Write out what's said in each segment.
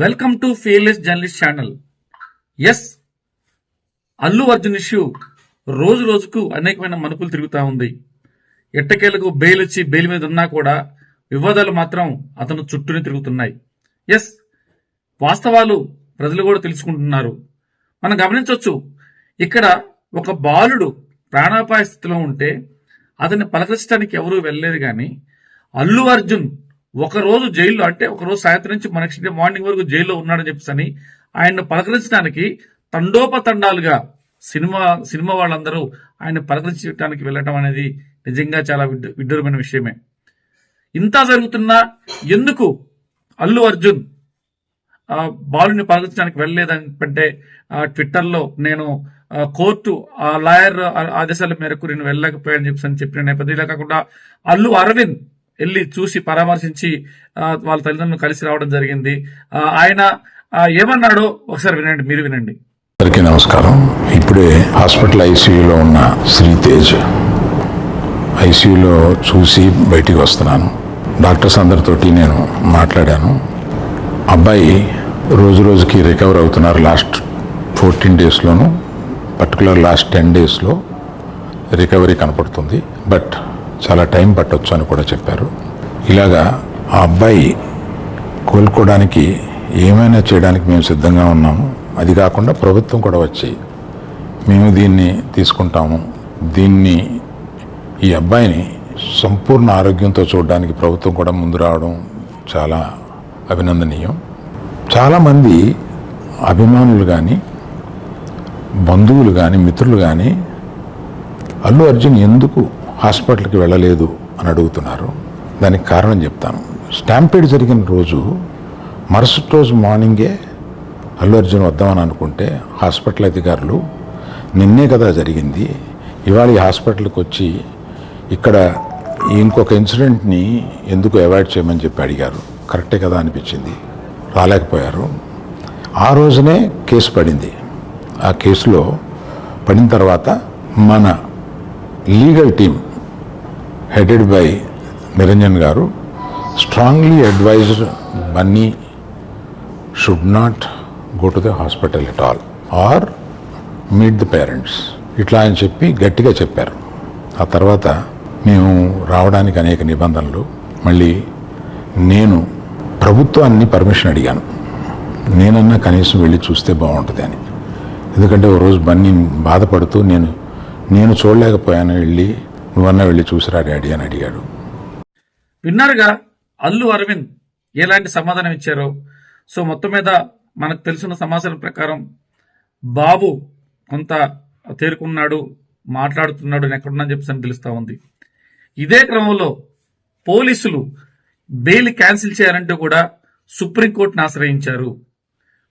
Welcome to fearless journalist channel. Yes Allu Arjun issue రోజు రోజుకు అనేకమైన మనుకులు తిరుగుతూ ఉంది. ఎట్టకేలకు బెయిల్ వచ్చి బెయిల్ మీద ఉన్నా కూడా వివాదాలు మాత్రం అతను చుట్టూనే తిరుగుతున్నాయి. ఎస్ వాస్తవాలు ప్రజలు కూడా తెలుసుకుంటున్నారు. మనం గమనించవచ్చు ఇక్కడ ఒక బాలుడు ప్రాణాపాయ స్థితిలో ఉంటే అతన్ని పలకరించడానికి ఎవరూ వెళ్ళలేదు కానీ అల్లు అర్జున్ ఒక రోజు జైల్లో అంటే ఒక రోజు సాయంత్రం నుంచి నెక్స్ట్ డే మార్నింగ్ వరకు జైల్లో ఉన్నాడని చెప్పేసి ఆయన్ను పలకరించడానికి తండోపతండాలుగా సినిమా సినిమా వాళ్ళందరూ ఆయన పలకరించడానికి వెళ్ళటం అనేది నిజంగా చాలా విడ్డూరమైన విషయమే. ఇంత జరుగుతున్నా ఎందుకు అల్లు అర్జున్ ఆ, బాలుని పలకరించడానికి వెళ్ళలేదంటే ట్విట్టర్లో నేను కోర్టు ఆ లాయర్ ఆదేశాల మేరకు నేను వెళ్ళలేకపోయాను చెప్పి అని చెప్పిన నేపథ్యంలో కాకుండా అల్లు అరవింద్ వెళ్ళి చూసి పరామర్శించి వాళ్ళ తల్లిదండ్రులను కలిసి రావడం జరిగింది. ఆయన ఏమన్నాడో ఒకసారి వినండి మీరు వినండి. అందరికీ నమస్కారం. ఇప్పుడే హాస్పిటల్ ఐసీయూలో ఉన్న శ్రీతేజ్ ఐసీయూలో చూసి బయటికి వస్తున్నాను. డాక్టర్స్ అందరితోటి నేను మాట్లాడాను. అబ్బాయి రోజు రోజుకి రికవర్ అవుతున్నారు లాస్ట్ ఫోర్టీన్ డేస్లోను పర్టికులర్ లాస్ట్ టెన్ డేస్లో రికవరీ కనపడుతుంది. బట్ చాలా టైం పట్టొచ్చు అని కూడా చెప్పారు. ఇలాగా ఆ అబ్బాయి కోలుకోవడానికి ఏమైనా చేయడానికి మేము సిద్ధంగా ఉన్నాము. అది కాకుండా ప్రభుత్వం కూడా వచ్చి మేము దీన్ని తీసుకుంటాము. దీన్ని ఈ అబ్బాయిని సంపూర్ణ ఆరోగ్యంతో చూడడానికి ప్రభుత్వం కూడా ముందు రావడం చాలా అభినందనీయం. చాలామంది అభిమానులు కానీ బంధువులు కానీ మిత్రులు కానీ అల్లు అర్జున్ ఎందుకు హాస్పిటల్కి వెళ్ళలేదు అని అడుగుతున్నారు. దానికి కారణం చెప్తాను. స్టాంపేడ్ జరిగిన రోజు మరుసటి రోజు మార్నింగే అల్లు అర్జున్ వద్దామని అనుకుంటే హాస్పిటల్ అధికారులు నిన్నే కదా జరిగింది. ఇవాళ ఈ హాస్పిటల్కి వచ్చి ఇక్కడ ఇంకొక ఇన్సిడెంట్ని ఎందుకు అవాయిడ్ చేయమని చెప్పి అడిగారు. కరెక్టే కదా అనిపించింది. రాలేకపోయారు. ఆ రోజునే కేసు పడింది. ఆ కేసులో పడిన తర్వాత మన legal team headed by Niranjan garu strongly advised Bunny should not go to the hospital at all or meet the parents. ఇట్లా అని చెప్పి గట్టిగా చెప్పారు. ఆ తర్వాత మేము రావడానికి అనేక నిబంధనలు మళ్ళీ నేను ప్రభుత్వాన్ని పర్మిషన్ అడిగాను. నేనన్నా కనీసం వెళ్ళి చూస్తే బాగుంటుంది అని. ఎందుకంటే ఓ రోజు బన్నీ బాధపడుతూ నేను నేను చూడలేకపోయాను వెళ్ళి నువ్వన్నా వెళ్ళి చూసిరా డాడీ అని అడిగాడు. విన్నారుగా? అల్లు అరవింద్ ఎలాంటి సమాధానం ఇచ్చారో? సో మొత్తం మీద మనకు తెలిసిన సమాచారం ప్రకారం బాబు కొంత తేరుకున్నాడు మాట్లాడుతున్నాడు నేను ఎక్కడున్నా చెప్పేసి తెలుస్తూ తెలుస్తా ఉంది. ఇదే క్రమంలో పోలీసులు బెయిల్ క్యాన్సిల్ చేయాలంటూ కూడా సుప్రీంకోర్టును ఆశ్రయించారు.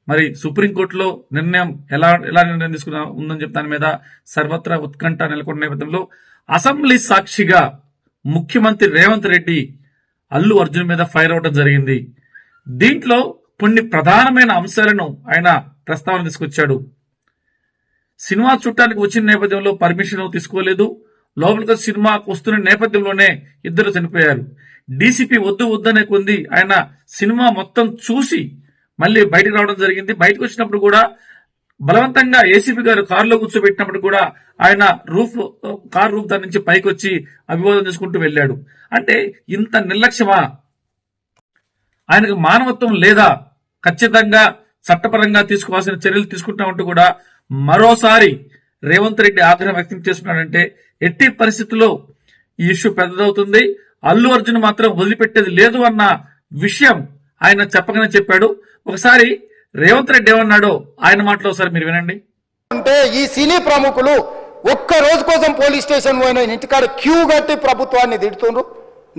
మరి సుప్రీంకోర్టులో నిర్ణయం ఎలా ఎలా నిర్ణయం తీసుకున్నా ఉందని చెప్పి దాని మీద సర్వత్రా ఉత్కంఠ నెలకొన్న నేపథ్యంలో అసెంబ్లీ సాక్షిగా ముఖ్యమంత్రి రేవంత్ రెడ్డి అల్లు అర్జున్ మీద ఫైర్ అవడం జరిగింది. దీంట్లో కొన్ని ప్రధానమైన అంశాలను ఆయన ప్రస్తావన తీసుకొచ్చాడు. సినిమా చూడటానికి వచ్చిన నేపథ్యంలో పర్మిషన్ తీసుకోలేదు. లోపలికి సినిమాకు వస్తున్న నేపథ్యంలోనే ఇద్దరు చనిపోయారు. డీసీపీ వద్దు వద్దనే కొంది ఆయన సినిమా మొత్తం చూసి మళ్ళీ బయటకు రావడం జరిగింది. బయటకు వచ్చినప్పుడు కూడా బలవంతంగా ఏసీపీ గారు కారులో కూర్చోబెట్టినప్పుడు కూడా ఆయన రూఫ్ కార్ రూఫ్ దాని నుంచి పైకి వచ్చి అభివాదం చేసుకుంటూ వెళ్ళాడు. అంటే ఇంత నిర్లక్ష్యమా? ఆయనకు మానవత్వం లేదా? ఖచ్చితంగా చట్టపరంగా తీసుకోవాల్సిన చర్యలు తీసుకుంటామంటూ కూడా మరోసారి రేవంత్ రెడ్డి ఆగ్రహం వ్యక్తం చేస్తున్నాడంటే ఎట్టి పరిస్థితుల్లో ఈ ఇష్యూ పెద్దదవుతుంది? అల్లు అర్జున్ మాత్రం వదిలిపెట్టేది లేదు అన్న విషయం ఆయన చెప్పగానే చెప్పాడు. ఒకసారి రేవంత్ రెడ్డి ఏమన్నాడో ఆయన మాటలో ఒకసారి మీరు వినండి. అంటే ఈ సినీ ప్రముఖులు ఒక్క రోజు కోసం పోలీస్ స్టేషన్ పోయిన ఇంటికాడ క్యూ కట్టి ప్రభుత్వాన్ని తిడుతుండ్రు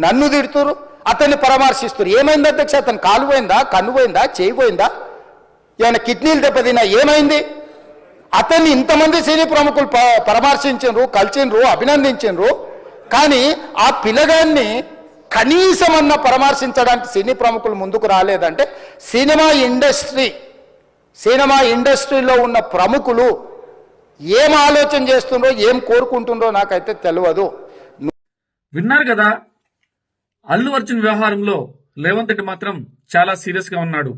నన్ను తిడుతురు అతన్ని పరామర్శిస్తున్నారు ఏమైంది అధ్యక్ష? అతను కాలు పోయిందా కన్ను పోయిందా చేయి పోయిందా? ఏమైనా కిడ్నీలు దెబ్బతిన్నా ఏమైంది? అతన్ని ఇంతమంది సినీ ప్రముఖులు పరామర్శించు పరామర్శించిండ్రు కలిసిండ్రు అభినందించిండ్రు. కానీ ఆ పిల్లగాన్ని కనీసమన్న పరామర్శించడానికి సినీ ప్రముఖులు ముందుకు రాలేదంటే సినిమా ఇండస్ట్రీ సినిమా ఇండస్ట్రీలో ఉన్న ప్రముఖులు ఏం ఆలోచన చేస్తుండ్రో ఏం కోరుకుంటుండ్రో నాకైతే తెలియదు. విన్నారు కదా అల్లు అర్జున్ వ్యవహారంలో రేవంత్ రెడ్డి మాత్రం చాలా సీరియస్గా ఉన్నాడు.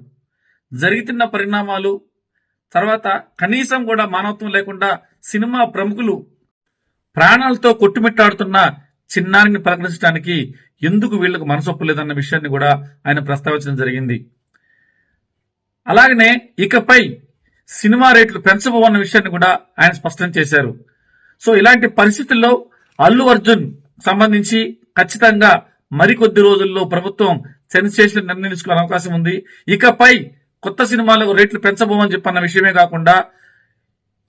జరుగుతున్న పరిణామాలు తర్వాత కనీసం కూడా మానవత్వం లేకుండా సినిమా ప్రముఖులు ప్రాణాలతో కొట్టుమిట్టాడుతున్న చిన్నారిని ప్రకటించడానికి ఎందుకు వీళ్ళకు మనసొప్పలేదన్న విషయాన్ని కూడా ఆయన ప్రస్తావించడం జరిగింది. అలాగనే ఇకపై సినిమా రేట్లు పెంచబోవన్న విషయాన్ని కూడా ఆయన స్పష్టం చేశారు. సో ఇలాంటి పరిస్థితుల్లో అల్లు అర్జున్ సంబంధించి ఖచ్చితంగా మరికొద్ది రోజుల్లో ప్రభుత్వం సెన్సేషన్ నిర్ణయించుకునే అవకాశం ఉంది. ఇకపై కొత్త సినిమాలకు రేట్లు పెంచబోమని చెప్పన్న విషయమే కాకుండా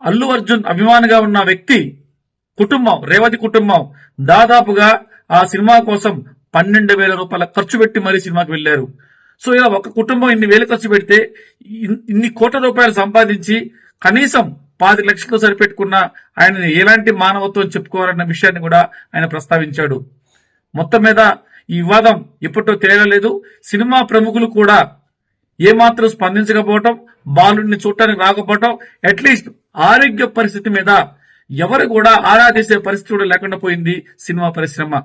అల్లు అర్జున్ అభిమానిగా ఉన్న వ్యక్తి కుటుంబం రేవతి కుటుంబం దాదాపుగా ఆ సినిమా కోసం పన్నెండు వేల రూపాయల ఖర్చు పెట్టి మరీ సినిమాకి వెళ్ళారు సో ఇలా ఒక కుటుంబం ఇన్ని వేలు ఖర్చు పెడితే ఇన్- ఇన్ని కోట్ల రూపాయలు సంపాదించి కనీసం పాతి లక్షలతో సరిపెట్టుకున్న ఆయన ఎలాంటి మానవత్వం చెప్పుకోవాలన్న విషయాన్ని కూడా ఆయన ప్రస్తావించాడు. మొత్తం మీద ఈ వివాదం ఇప్పట్లో తేలలేదు. సినిమా ప్రముఖులు కూడా ఏమాత్రం స్పందించకపోవటం బాలుడిని చూడటానికి రాకపోవటం అట్లీస్ట్ ఆరోగ్య పరిస్థితి మీద ఎవరు కూడా ఆరాధిసే పరిస్థితి కూడా లేకుండా పోయింది సినిమా పరిశ్రమ.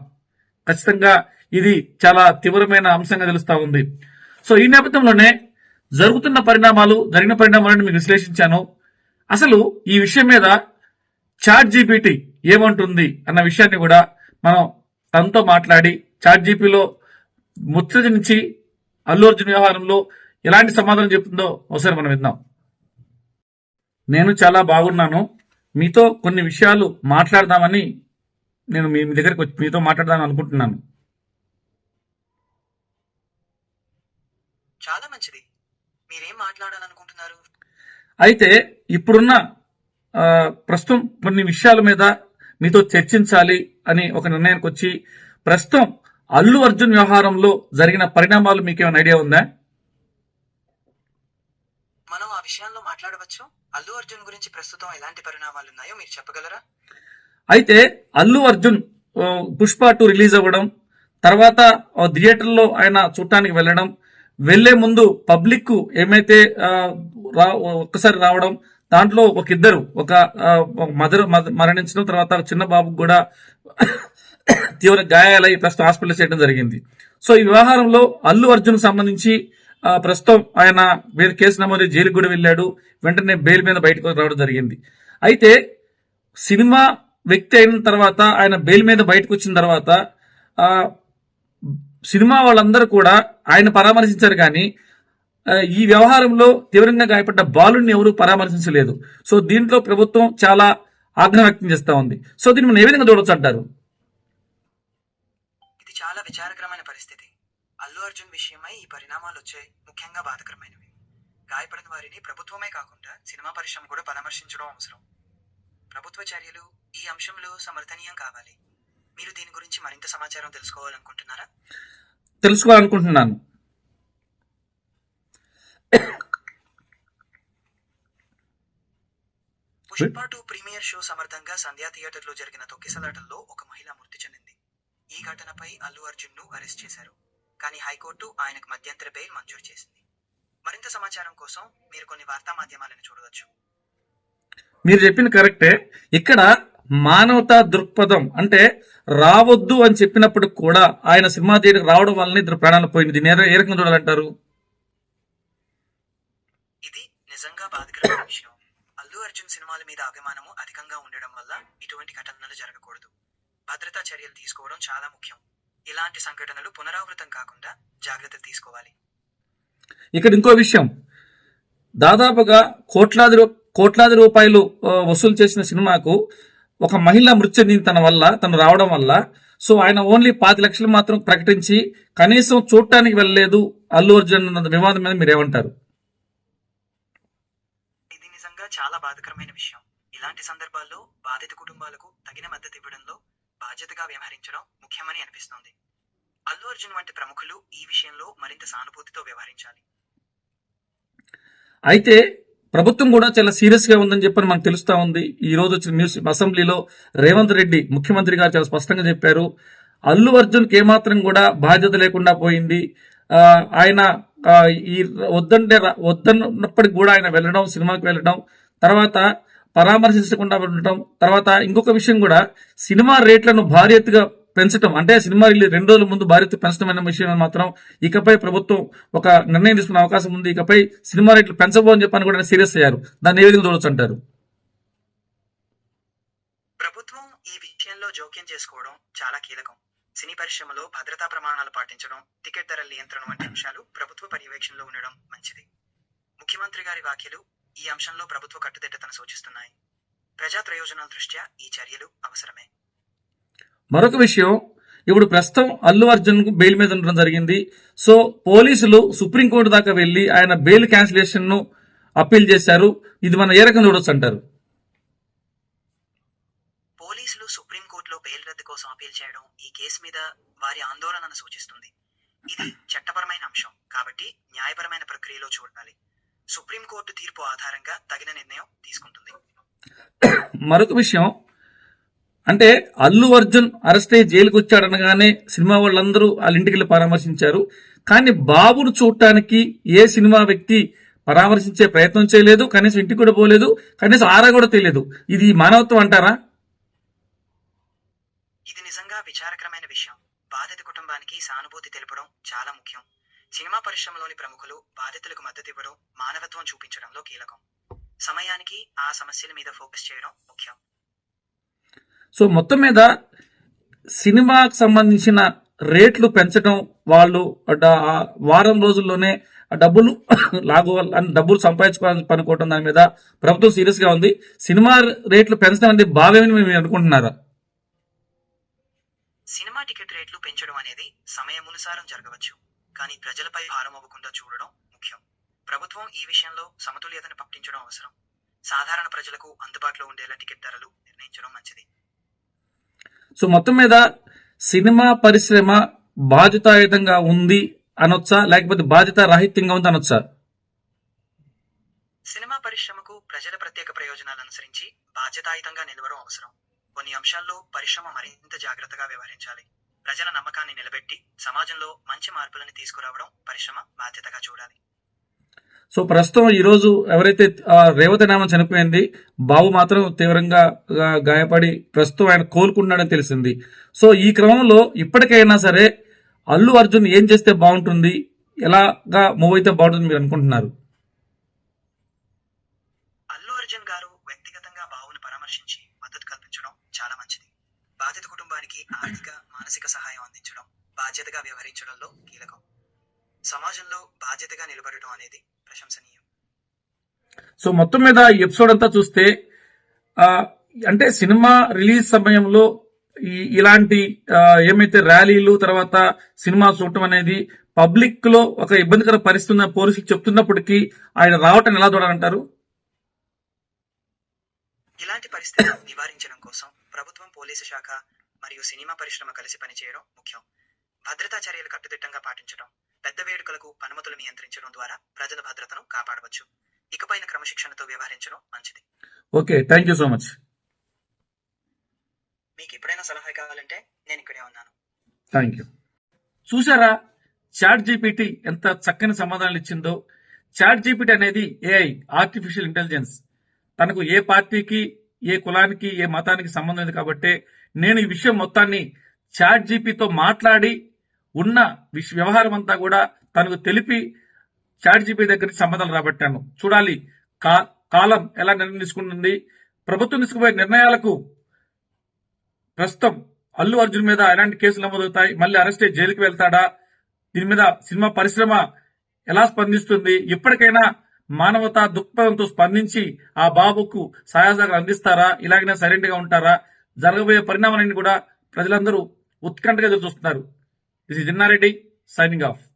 ఖచ్చితంగా ఇది చాలా తీవ్రమైన అంశంగా తెలుస్తా ఉంది. సో ఈ నేపథ్యంలోనే జరుగుతున్న పరిణామాలు జరిగిన పరిణామాలను మీకు విశ్లేషించాను. అసలు ఈ విషయం మీద చాట్ జీపీటీ ఏమంటుంది అన్న విషయాన్ని కూడా మనం తనతో మాట్లాడి చాట్ జీపీలో ముచ్చట నుంచి అల్లు అర్జున్ వ్యవహారంలో ఎలాంటి సమాధానం చెప్తుందో ఒకసారి మనం విందాం. నేను చాలా బాగున్నాను. మీతో కొన్ని విషయాలు మాట్లాడదామని నేను మీ మీ దగ్గరికి వచ్చి మీతో మాట్లాడదామని అనుకుంటున్నాను. చాలా మంచిది. మీరేం మాట్లాడాలనుకుంటున్నారు? అయితే ఇప్పుడున్న ప్రస్తుతం కొన్ని విషయాల మీద మీతో చర్చించాలి అని ఒక నిర్ణయానికి వచ్చి ప్రస్తుతం అల్లు అర్జున్ వ్యవహారంలో జరిగిన పరిణామాలు మీకు ఏమైనా ఐడియా ఉందా? మనం ఆ విషయాల్లో మాట్లాడవచ్చు. అల్లు అర్జున్ గురించి ప్రస్తుతం ఎలాంటి పరిణామాలు ఉన్నాయో మీరు చెప్పగలరా? అయితే అల్లు అర్జున్ పుష్ప టూ రిలీజ్ అవ్వడం తర్వాత ఆ థియేటర్లో ఆయన చూడటానికి వెళ్ళడం వెళ్ళే ముందు పబ్లిక్ ఏమైతే రా- ఒక్కసారి రావడం దాంట్లో ఒక ఇద్దరు ఒక మదర్ మద- మరణించడం తర్వాత చిన్న బాబుకు కూడా తీవ్ర గాయాలై ప్రస్తుతం హాస్పిటల్ చేయడం జరిగింది. సో ఈ వ్యవహారంలో అల్లు అర్జున్ సంబంధించి ప్రస్తుతం ఆయన మీద కేసు నమోదు జైలుకు కూడా వెళ్ళాడు. వెంటనే బెయిల్ మీద బయటకు రావడం జరిగింది. అయితే సినిమా వ్యక్తి అయిన తర్వాత ఆయన బెయిల్ మీద బయటకు వచ్చిన తర్వాత సినిమా వాళ్ళందరూ కూడా ఆయన పరామర్శించారు కానీ ఈ వ్యవహారంలో తీవ్రంగా గాయపడ్డ బాలుని ఎవరు పరామర్శించలేదు. సో దీంట్లో ప్రభుత్వం చాలా ఆగ్రహం వ్యక్తం చేస్తా ఉంది. సో దీన్ని మనం ఏ విధంగా చూడొచ్చు అంటారు ఇది చాలా విచారకరమైన పరిస్థితి అల్లు అర్జున్ విషయమై ఈ పరిణామాలు వచ్చాయి ముఖ్యంగా బాధకరమైనవి గాయపడిన వారిని ప్రభుత్వమే కాకుండా సినిమా పరిశ్రమ కూడా పరామర్శించడం అవసరం. ప్రభుత్వ చర్యలు ఈ అంశంలో సమర్థనీయం కావాలి. మీరు దీని గురించి మరింత సమాచారం తెలుసుకోవాలనుకుంటున్నారా? తెలుసుకోవాలనుకుంటున్నాను. పుష్ప టూ ప్రీమియర్ షో సమర్థంగా సంధ్యా థియేటర్లో జరిగిన తొక్కిసలాటల్లో ఒక మహిళ మృతి చెందింది. ఈ ఘటనపై అల్లు అర్జున్ను అరెస్ట్ చేశారు. కానీ హైకోర్టు ఆయనకు మధ్యంతర బెయిల్ మంజూరు చేసింది. మరింత సమాచారం కోసం మీరు కొన్ని వార్తా మాధ్యమాలను చూడవచ్చు. మీరు చెప్పింది కరెక్టే. ఇక్కడ మానవతా దృక్పథం అంటే రావద్దు అని చెప్పినప్పుడు కూడా ఆయన సినిమా థియేటర్ రావడం వల్ల ఇద్దరు ప్రాణాలు పోయింది. ఏ- రకంగా చూడాలంటారు? ఇది నిజంగా బాధకరమైన విషయం. అల్లు అర్జున్ సినిమాల మీద అభిమానము అధికంగా ఉండడం వల్ల ఇటువంటి ఘటనలు జరగకూడదు. భద్రతా చర్యలు తీసుకోవడం చాలా ముఖ్యం. ఇలాంటి సంఘటనలు పునరావృతం కాకుండా జాగ్రత్తలు తీసుకోవాలి. ఇక్కడ ఇంకో విషయం. దాదాపుగా కోట్లాది కోట్లాది రూపాయలు వసూలు చేసిన సినిమాకు ఒక మహిళ మృత్యు తన వల్ల తను రావడం వల్ల సో ఆయన ఓన్లీ పాతి లక్షలు మాత్రం ప్రకటించి కనీసం చూడటానికి వెళ్ళలేదు అల్లు అర్జున్ వివాదం మీద మీరేమంటారు? ఇది నిజంగా చాలా బాధకరమైన విషయం. ఇలాంటి సందర్భాల్లో బాధిత కుటుంబాలకు తగిన మద్దతు ఇవ్వడంలో బాధ్యతగా వ్యవహరించడం ముఖ్యమని అనిపిస్తోంది. అల్లు అర్జున్ వంటి ప్రముఖులు ఈ విషయంలో మరింత సానుభూతితో వ్యవహరించాలి. అయితే ప్రభుత్వం కూడా చాలా సీరియస్గా ఉందని చెప్పని మనకు తెలుస్తా ఉంది. ఈ రోజు వచ్చిన న్యూస్ అసెంబ్లీలో రేవంత్ రెడ్డి ముఖ్యమంత్రి గారు చాలా స్పష్టంగా చెప్పారు. అల్లు అర్జున్కి ఏమాత్రం కూడా బాధ్యత లేకుండా పోయింది. ఆయన ఈ వద్దంటే వద్దన్నప్పటికి కూడా ఆయన వెళ్ళడం సినిమాకి వెళ్ళడం తర్వాత పరామర్శించకుండా ఉండటం తర్వాత ఇంకొక విషయం కూడా సినిమా రేట్లను భారీ ఎత్తుగా పెంచడం అంటే సినిమా రిలీజ్ రెండు రోజుల ముందు భారీ పెంచడం అనే విషయం మాత్రం. ఇకపై ప్రభుత్వం ఒక నిర్ణయం తీసుకునే అవకాశం ఉంది. ఇకపై సినిమా రేట్లు పెంచబోని చెప్పని కూడా సీరియస్ అయ్యారు. దాన్ని ఏ విధంగా చూడొచ్చు అంటారు? ప్రభుత్వం ఈ విషయంలో జోక్యం చేసుకోవడం చాలా కీలకం. సినీ పరిశ్రమలో భద్రతా ప్రమాణాలు పాటించడం టికెట్ ధరల నియంత్రణ వంటి అంశాలు ప్రభుత్వ పర్యవేక్షణలో ఉండడం మంచిది. ముఖ్యమంత్రి గారి వ్యాఖ్యలు ఈ అంశంలో ప్రభుత్వ కట్టుదిట్టతను సూచిస్తున్నాయి. ప్రజా ప్రయోజనాల దృష్ట్యా ఈ చర్యలు అవసరమే. మరొక విషయం ఇప్పుడు ప్రస్తుతం అల్లు అర్జున్ బెయిల్ మీద ఉండడం జరిగింది. సో పోలీసులు సుప్రీంకోర్టు దాకా వెళ్ళి ఆయన బెయిల్ క్యాన్సిలేషన్ను అప్పీల్ చేశారు. ఇది మనం ఏ రకంగా చూడొచ్చు అంటారు? పోలీసులు సుప్రీంకోర్టులో బెయిల్ రద్దు కోసం అపీల్ చేయడం ఈ కేసు మీద వారి ఆందోళనను సూచిస్తుంది. ఇది చట్టపరమైన అంశం. కాబట్టి న్యాయపరమైన ప్రక్రియలో చూడాలి. సుప్రీంకోర్టు తీర్పు ఆధారంగా తగిన నిర్ణయం తీసుకుంటుంది. మరొక విషయం అంటే అల్లు అర్జున్ అరెస్ట్ అయ్యి జైలుకు వచ్చాడనగానే సినిమా వాళ్ళందరూ వాళ్ళ ఇంటికి వెళ్ళి పరామర్శించారు. కానీ బాబును చూడటానికి ఏ సినిమా వ్యక్తి పరామర్శించే ప్రయత్నం చేయలేదు కనీసం ఇంటికి కూడా పోలేదు కనీసం ఆరా కూడా తెలియదు ఇది మానవత్వం అంటారా? ఇది నిజంగా విచారకరమైన విషయం. బాధిత కుటుంబానికి సానుభూతి తెలపడం చాలా ముఖ్యం. సినిమా పరిశ్రమలోని ప్రముఖులు బాధితులకు మద్దతు ఇవ్వడం మానవత్వం చూపించడంలో కీలకం. సమయానికి ఆ సమస్యల మీద ఫోకస్ చేయడం ముఖ్యం. సో మొత్తం మీద సినిమాకు సంబంధించిన రేట్లు పెంచడం వాళ్ళు వారం రోజుల్లోనే డబ్బులు లాగు డబ్బులు సంపాదించుకోవాలని పనుకోవడం దాని మీద ప్రభుత్వం సీరియస్గా ఉంది. సినిమా రేట్లు పెంచడం అనేది భావ్యమని మేము అనుకుంటున్నారా? సినిమా టికెట్ రేట్లు పెంచడం అనేది సమయమునుసారం జరగవచ్చు. కానీ ప్రజలపై భారం అవ్వకుండా చూడడం ముఖ్యం. ప్రభుత్వం ఈ విషయంలో సమతుల్యతను పట్టించడం అవసరం. సాధారణ ప్రజలకు అందుబాటులో ఉండేలా టికెట్ ధరలు నిర్ణయించడం మంచిది. సో మొత్తం మీద సినిమా పరిశ్రమ బాధ్యతాయుతంగా ఉంది అనొచ్చా? లేకపోతే బాధ్యత రాహిత్యంగా ఉంది అనొచ్చా? సినిమా పరిశ్రమకు ప్రజల ప్రత్యేక ప్రయోజనాలు అనుసరించి బాధ్యతాయుతంగా నిలవడం అవసరం. కొన్ని అంశాల్లో పరిశ్రమ మరింత జాగ్రత్తగా వ్యవహరించాలి. ప్రజల నమ్మకాన్ని నిలబెట్టి సమాజంలో మంచి మార్పులను తీసుకురావడం పరిశ్రమ బాధ్యతగా చూడాలి. సో ప్రస్తుతం ఈరోజు ఎవరైతే ఆ, రేవతి నామం చనిపోయింది బాబు మాత్రం తీవ్రంగా గాయపడి ప్రస్తుతం ఆయన కోలుకున్నాడని తెలిసింది. సో ఈ క్రమంలో ఇప్పటికైనా సరే అల్లు అర్జున్ ఏం చేస్తే బాగుంటుంది ఎలాగా మూవ్ అయితే బాగుంటుంది మీరు అనుకుంటున్నారు? అల్లు అర్జున్ గారు వ్యక్తిగతంగా బావును పరామర్శించి మద్దతు కల్పించడం చాలా మంచిది. బాధిత కుటుంబానికి ఆర్థిక మానసిక సహాయం అందించడం బాధ్యతగా వ్యవహరించడంలో కీలకం. సమాజంలో బాధ్యతగా నిలబడటం అనేది ప్రశంసనీయం. సో మొత్తం మీద ఈ ఎపిసోడ్ అంతా చూస్తే అంటే సినిమా రిలీజ్ సమయంలో ఈ ఇలాంటి ఏమైతే ర్యాలీలు తర్వాత సినిమా చూడటం అనేది పబ్లిక్లో ఒక ఇబ్బందికర పరిస్థితి పోలీసులు చెప్తున్నప్పటికీ ఆయన రావటం ఎలా చూడాలంటారు? ఇలాంటి పరిస్థితులను నివారించడం కోసం ప్రభుత్వం పోలీసు శాఖ మరియు సినిమా పరిశ్రమ కలిసి పనిచేయడం ముఖ్యం. భద్రతా చర్యలు కట్టుదిట్టంగా పాటించడం పెద్ద వేడుకలకు అనుమతులు నియంత్రించడం ద్వారా ప్రజల భద్రతను కాపాడవచ్చు. ఇకపైన క్రమశిక్షణతో వ్యవహరించడం మంచిది. Okay thank you so much మీకు ఎప్పుడైనా సలహా కావాలంటే నేను ఇక్కడే ఉన్నాను. థ్యాంక్ యూ చూసారా చాట్ జీపీటీ ఎంత చక్కని సమాధానాలు ఇచ్చిందో. చాట్ జీపీటీ అనేది ఏఐ ఆర్టిఫిషియల్ ఇంటెలిజెన్స్ తనకు ఏ పార్టీకి ఏ కులానికి ఏ మతానికి సంబంధం లేదు కాబట్టి నేను ఈ విషయం మొత్తాన్ని చాట్ జీపీతో మాట్లాడి ఉన్న విష వ్యవహారం అంతా కూడా తనకు తెలిపి చాట్ జీపీ దగ్గర నుంచి రాబట్టాను. చూడాలి కా కాలం ఎలా నిర్ణయం తీసుకుంటుంది ప్రభుత్వం తీసుకుపోయే నిర్ణయాలకు ప్రస్తుతం అల్లు అర్జున్ మీద ఎలాంటి కేసులు నమోదవుతాయి? మళ్ళీ అరెస్ట్ అయ్యి జైలుకి వెళ్తాడా? దీని మీద సినిమా పరిశ్రమ ఎలా స్పందిస్తుంది? ఇప్పటికైనా మానవతా దృక్పథంతో స్పందించి ఆ బాబుకు సహాయసహకారం అందిస్తారా? ఇలాగనే సైలెంట్గా ఉంటారా? జరగబోయే పరిణామాలన్నీ కూడా ప్రజలందరూ ఉత్కంఠగా ఎదురు చూస్తున్నారు This is Janna Reddy signing off.